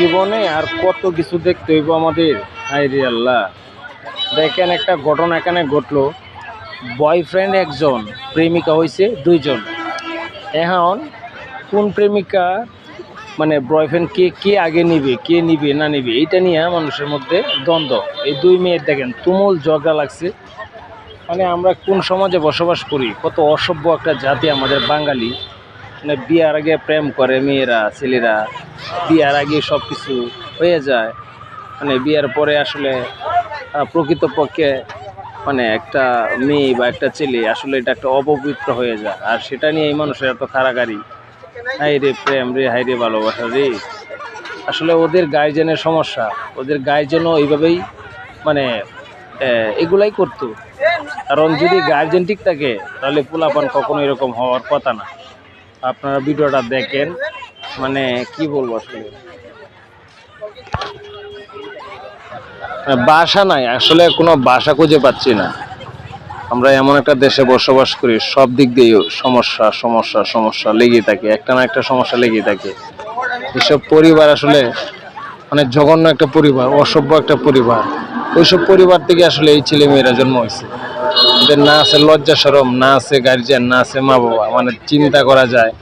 জীবনে আর কত কিছু দেখতে হইব আমাদের? হাই রে আল্লাহ। দেখেন একটা ঘটনা এখানে ঘটলো। বয়ফ্রেন্ড একজন, প্রেমিকা হয়েছে দুইজন। এখন কোন প্রেমিকা মানে বয়ফ্রেন্ড কে কে আগে নিবে, কে নিবে, না নিবে, এইটা নিয়ে মানুষের মধ্যে দ্বন্দ্ব। এই দুই মেয়ের দেখেন তুমুল ঝগড়া লাগছে। মানে আমরা কোন সমাজে বসবাস করি, কত অসভ্য একটা জাতি আমাদের বাঙালি। মানে বিয়ার আগে প্রেম করে মেয়েরা, ছেলেরা, বিয়ার আগে সব কিছু হয়ে যায়। মানে বিয়ার পরে আসলে প্রকৃতপক্ষে মানে একটা মেয়ে বা একটা ছেলে আসলে এটা একটা অপবিত্র হয়ে যায়। আর সেটা নিয়ে এই মানুষের এত কারাগারি হাই রে প্রেম রে হাই রে ভালোবাসা রে। আসলে ওদের গার্জেনের সমস্যা। ওদের গার্জেনও এইভাবেই মানে এগুলাই করতো। কারণ যদি গার্জেন ঠিক থাকে, তাহলে পোলাপান কখনো এরকম হওয়ার কথা না। আপনারা ভিডিওটা দেখেন মানে কি বলব আসলে? মানে বাসা নাই, আসলে কোনো বাসা খুঁজে পাচ্ছি না। আমরা এমন একটা দেশে বসবাস করি, সব দিক দিয়ে সমস্যা সমস্যা সমস্যা লেগেই থাকে, একটা না একটা সমস্যা লেগেই থাকে। এসব পরিবার আসলে মানে জঘন্য একটা পরিবার, অসভ্য একটা পরিবার। ওইসব পরিবার থেকে আসলে এই ছেলে মেয়েরা জন্ম হয়েছে। এদের না আছে লজ্জা সরম, না আছে গার্জিয়ান না আছে মা বাবা মানে চিন্তা করা যায়।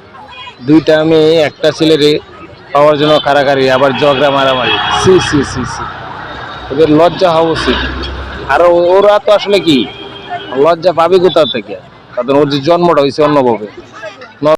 দুইটা আমি, একটা ছেলের পাওয়ার জন্য কারাকারি আবার ঝগড়া মারামারি। সি সি সি সি। ওদের লজ্জা হওয়া উচিত। আর ওরা তো আসলে কি? লজ্জা পাবে কোথাও থেকে? কারণ ওর যে জন্মটা হয়েছে অন্যভাবে